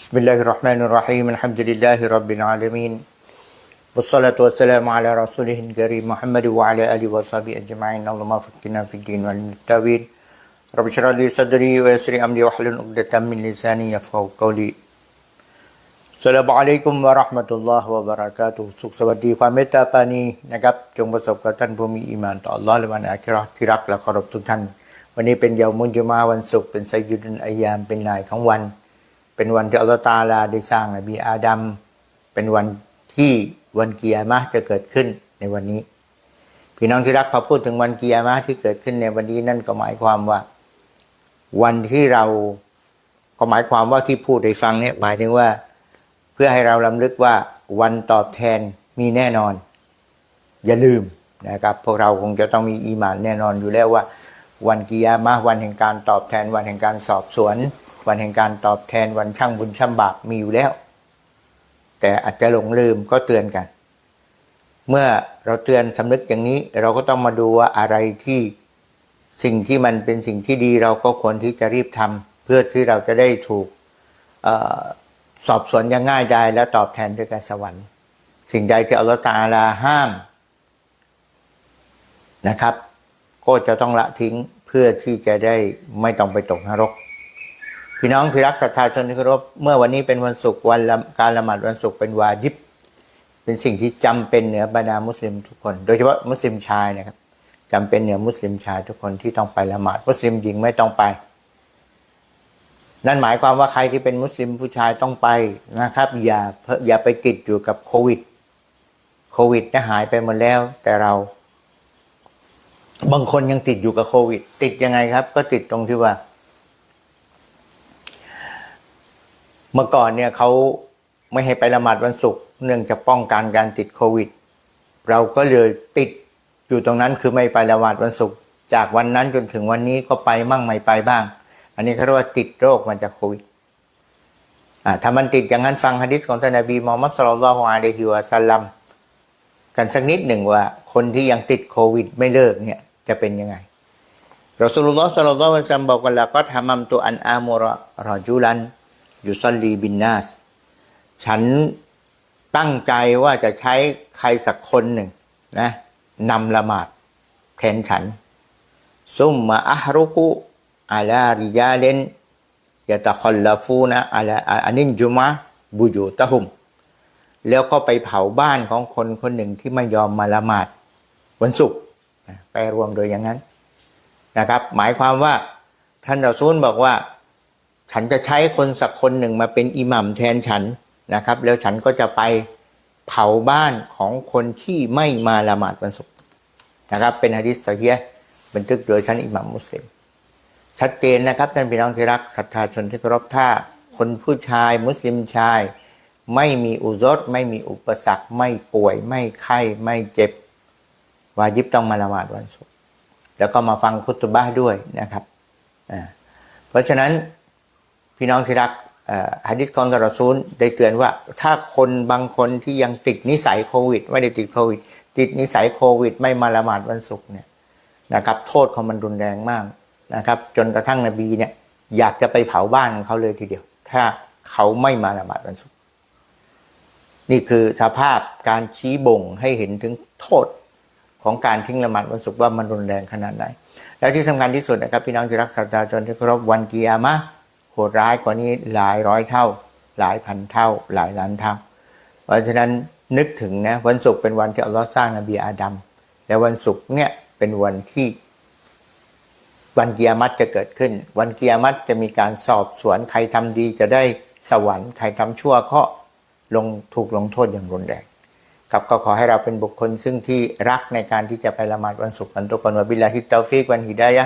بسم الله الرحمن الرحيم الحمد لله رب العالمين والصلاة والسلام على رسوله الكريم محمد وعلى آله وصحبه أجمعين اللهم فقنا في الدين والتاويل رب اشرح لي صدري ويسر أمري واحلل عقدة من لساني يفقهوا قولي สลามอะลัยกุมวะเราะห์มะตุลลอฮ์วะบะเราะกาตุฮ์สุขสวัสดีความเมตตาปรานีนะครับ จงประสบกับท่านผู้มีอีหมานต่ออัลลอฮ์และวันอาคิเราะห์ที่รักและเคารพทุกท่าน วันนี้เป็นเยามุนจุมาวันศุกร์เป็นไซยุดุนอายามเป็นนายของวัน เป็นวันที่อัลลอฮ์ตาลาได้สร้างนบีอาดัมเป็นวันที่วันกิยามะจะเกิดขึ้นในวันนี้ พี่น้องที่รักพอพูดถึงวันกิยามะที่เกิดขึ้นในวันนี้นั่นก็หมายความว่า วันที่เราก็หมายความว่าที่พูดให้ฟังเนี่ยหมายถึงว่า เพื่อให้เราลำลึกว่าวันตอบแทนมีแน่นอน อย่าลืมนะครับพวกเราคงจะต้องมีอีหมานแน่นอนอยู่แล้วว่า วันกิยามะวันแห่งการตอบแทนวันแห่งการสอบสวน วันแห่งการตอบแทนวันช่างบุญช่างบาปมีอยู่แล้ว แต่อาจจะหลงลืมก็เตือนกัน เมื่อเราเตือนสำนึกอย่างนี้เราก็ต้องมาดูว่าอะไรที่สิ่งที่มันเป็นสิ่งที่ดีเราก็ควรที่จะรีบทำเพื่อที่เราจะได้ถูกออสอบสวนอยังง่ายได้และตอบแทนด้วยการสวรรค์ สิ่งใดที่อัลลอฮฺตะอาลาห้ามนะครับ ก็จะต้องละทิ้งเพื่อที่จะได้ไม่ต้องไปตกนรก พี่น้องที่รักศรัทธาชนที่เคารพเมื่อวันนี้เป็นวันศุกร์วันการละหมาดวันศุกร์เป็นวาญิบ เป็นสิ่งที่จำเป็นเหนือบรรดามุสลิมทุกคน โดยเฉพาะมุสลิมชายนะครับจำเป็นเหนือมุสลิมชายทุกคนที่ต้องไปละหมาดมุสลิมหญิงไม่ต้องไป นั่นหมายความว่าใครที่เป็นมุสลิมผู้ชายต้องไปนะครับ อย่าเพอย่าไปติดอยู่กับโควิดโควิดเนี่ยหายไปหมดแล้ว แต่เรา บางคนยังติดอยู่กับโควิด ติดยังไงครับ ก็ติดตรงที่ว่า เมื่อก่อนเนี่ยเขาไม่ให้ไปละหมาดวันศุกร์เนื่องจากป้องกันการติดโควิด เราก็เลยติดอยู่ตรงนั้นคือไม่ไปละหมาดวันศุกร์จากวันนั้นจนถึงวันนี้ก็ไปมั่งไม่ไปบ้าง อันนี้เขาเรียกว่าติดโรคมาจากโควิดอ่าถ้ามันติดอย่างนั้นฟังฮะดิษของท่านนบีมูฮัมมัดสุลลัลลอฮุอะลัยฮิวะสัลลัมกันสักนิดหนึ่งว่า คนที่ยังติดโควิดไม่เลิกเนี่ยจะเป็นยังไงรอสูลุลลอฮ์สัลลัลลอฮุอะลัยฮิวะสัลลัมบอกว่าละก็ทำมัมตุอันอามุระรอจุลัน ยุซัลลีบินนาสฉันตั้งใจว่าจะใช้ใครสักคนหนึ่งนะนำละหมาดแทนฉัน ซุมมาอัฮรุกุอาลาริยาเลนยะตะคอลลาฟูนะอาลาอานินจุมะบุยูตะหุม แล้วก็ไปเผาบ้านของคนคนหนึ่งที่ไม่ยอมมาละหมาดวันศุกร์ไปรวมโดยอย่างนั้นนะครับ หมายความว่าท่านเราซูลบอกว่า ฉันจะใช้คนสักคนหนึ่งมาเป็นอิหมัมแทนฉันนะครับ แล้วฉันก็จะไปเผาบ้านของคนที่ไม่มาละหมาดวันศุกร์นะครับ เป็นฮะดิษซอฮีฮ์บันทึกโดยท่านอิหมัมมุสลิม ชัดเจนนะครับท่านพี่น้องที่รักศรัทธาชนที่เคารพถ้าคนผู้ชายมุสลิมชาย ไม่มีอุซรไม่มีอุปสรรค ไม่ป่วย ไม่ไข้ไม่เจ็บ วาญิบต้องมาละหมาดวันศุกร์แล้วก็มาฟังคุตบะห์ด้วยนะครับอ่าเพราะฉะนั้น พี่น้องที่รักฮะดิษของกรอซูลได้เตือนว่า ถ้าคนบางคนที่ยังติดนิสัยโควิด ไม่ได้ติดโควิด ติดนิสัยโควิด ไม่มาละหมาดวันศุกร์เนี่ยนะครับโทษของมันรุนแรงมากนะครับ จนกระทั่งนบีเนี่ยอยากจะไปเผาบ้านเขาเลยทีเดียว ถ้าเขาไม่มาละหมาดวันศุกร์นี่คือสภาพการชี้บ่งให้เห็นถึงโทษของการทิ้งละหมาดวันศุกร์ว่ามันรุนแรงขนาดไหนและที่สำคัญที่สุดนะครับพี่น้องที่รักศรัทธาชนที่เคารพวันกิยามะ โหดร้ายกว่านี้หลายร้อยเท่า หลายพันเท่า หลายล้านเท่า เพราะฉะนั้นนึกถึงนะวันศุกร์เป็นวันที่อัลลอฮ์สร้างนบีอาดัมและวันศุกร์เนี่ยเป็นวันที่วันกิยามัตจะเกิดขึ้น วันกิยามัตจะมีการสอบสวนใครทำดีจะได้สวรรค์ใครทำชั่วก็ลงถูกลงโทษอย่างรุนแรงครับก็ขอให้เราเป็นบุคคลซึ่งที่รักในการที่จะไปละหมาดวันศุกร์กันทุกคนวะบิลลาฮิตตอฟิกวันฮิดายะ